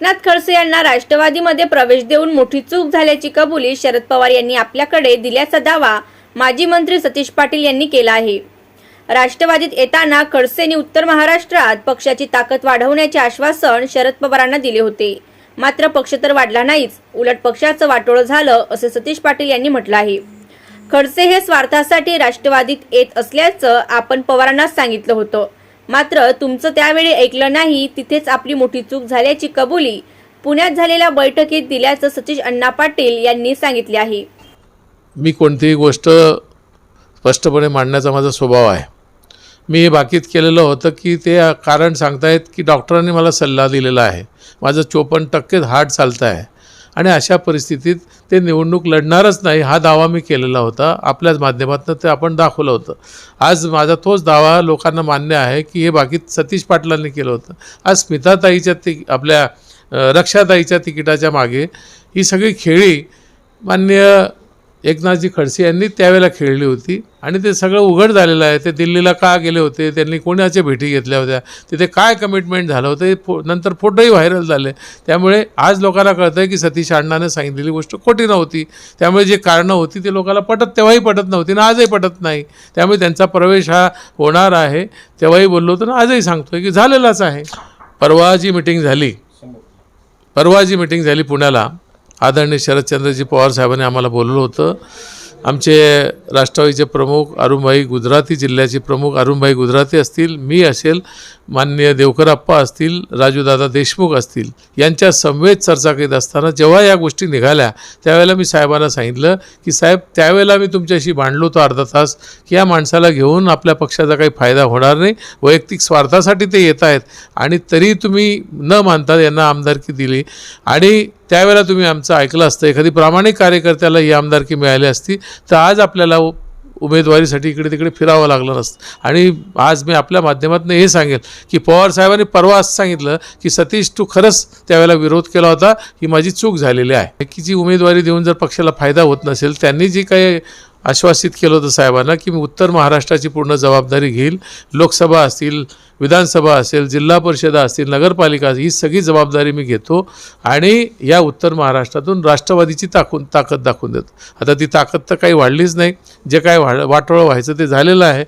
एकनाथ खडसे यांना राष्ट्रवादीमध्ये प्रवेश देऊन मोठी चूक झाल्याची कबुली शरद पवार यांनी आपल्याकडे दिल्याचा दावा माजी मंत्री सतीश पाटील यांनी केला आहे. राष्ट्रवादीत येताना खडसेंनी उत्तर महाराष्ट्रात पक्षाची ताकद वाढवण्याचे आश्वासन शरद पवारांना दिले होते. मात्र पक्ष तर वाढला नाहीच उलट पक्षाचं वाटोळं झालं असे सतीश पाटील यांनी म्हटलं आहे. खडसे हे स्वार्थासाठी राष्ट्रवादीत येत असल्याचं आपण पवारांना सांगितलं होतं. मात्र तुमचं त्यावेळी ऐकलं नाही तिथेच आपली मोठी चूक झाल्याची कबुली पुण्यात झालेल्या बैठकीत दिल्याचं सतीश अण्णा पाटील यांनी सांगितले आहे. मी कोणतीही गोष्ट स्पष्टपणे मांडण्याचा माझा स्वभाव आहे. मी हे बाकीत केलेलं होतं की ते कारण सांगतायत की डॉक्टरांनी मला सल्ला दिलेला आहे. माझं चोपन्न टक्केच हार्ट चालतं आहे आणि अशा परिस्थितीत ते निवडणूक लढणारच नाही हा दावा मी केलेला होता. आपल्याच माध्यमातून ते आपण दाखवलं होतं. आज माझा तोच दावा लोकांना मान्य आहे की हे बाकी सतीश पाटलांनी केलं होतं. आज स्मिताताईच्या ति आपल्या रक्षाताईच्या तिकिटाच्या मागे ही सगळी खेळी मान्य एकनाथजी खडसे यांनी त्यावेळेला खेळली होती आणि ते सगळं उघड झालेलं आहे. ते दिल्लीला का गेले होते? त्यांनी कोणाच्या भेटी घेतल्या होत्या? तिथे काय कमिटमेंट झालं होतं? फो नंतर फोटोही व्हायरल झाले. त्यामुळे आज लोकांना कळतं आहे की सतीश अण्णाने सांगितलेली गोष्ट खोटी नव्हती. त्यामुळे जे कारणं होती ते लोकांना पटत तेव्हाही पटत नव्हती ना आजही पटत नाही. त्यामुळे त्यांचा प्रवेश हा होणार आहे. तेव्हाही बोललो होतो ना आजही सांगतोय की झालेलाच आहे. परवा जी मिटिंग झाली. परवा जी मिटिंग झाली पुण्याला. आदरणीय शरदचंद्रजी पवार साहेबांनी आम्हाला बोलवलं होतं. आमचे राष्ट्रवादीचे प्रमुख अरुणभाई गुजराती जिल्ह्याचे प्रमुख अरुणभाई गुजराती असतील मी असेल माननीय देवकरप्पा असतील राजूदादा देशमुख असतील यांच्या समवेत चर्चा करीत असताना जेव्हा या गोष्टी निघाल्या त्यावेळेला मी साहेबांना सांगितलं की साहेब त्यावेळेला मी तुमच्याशी भांडलो होतो अर्धा तास की या माणसाला घेऊन आपल्या पक्षाचा काही फायदा होणार नाही वैयक्तिक स्वार्थासाठी ते येत आहेत आणि तरी तुम्ही न मानता यांना आमदारकी दिली. आणि त्यावेळेला तुम्ही आमचं ऐकलं असतं. एखादी प्रामाणिक कार्यकर्त्याला ही आमदारकी मिळाली असती तर आज आपल्याला उ- उमेदवारीसाठी इकडे तिकडे फिरावं लागलं नसतं. आणि आज मी आपल्या माध्यमातून हे सांगेल की पवार साहेबांनी परवा असं सांगितलं की सतीश तू खरंच त्यावेळेला विरोध केला होता ही माझी चूक झालेली आहे. की जी उमेदवारी देऊन जर पक्षाला फायदा होत नसेल त्यांनी जी काही आश्वासित केलं होतं साहेबांना की मी उत्तर महाराष्ट्राची पूर्ण जबाबदारी घेईल. लोकसभा असतील विधानसभा असेल जिल्हा परिषदा असतील नगरपालिका ही सगळी जबाबदारी मी घेतो आणि या उत्तर महाराष्ट्रातून राष्ट्रवादीची ताकून ताकद दाखवून देतो. आता ती ताकद तर काही वाढलीच नाही. जे काय वाढ वाटोळं व्हायचं ते झालेलं आहे.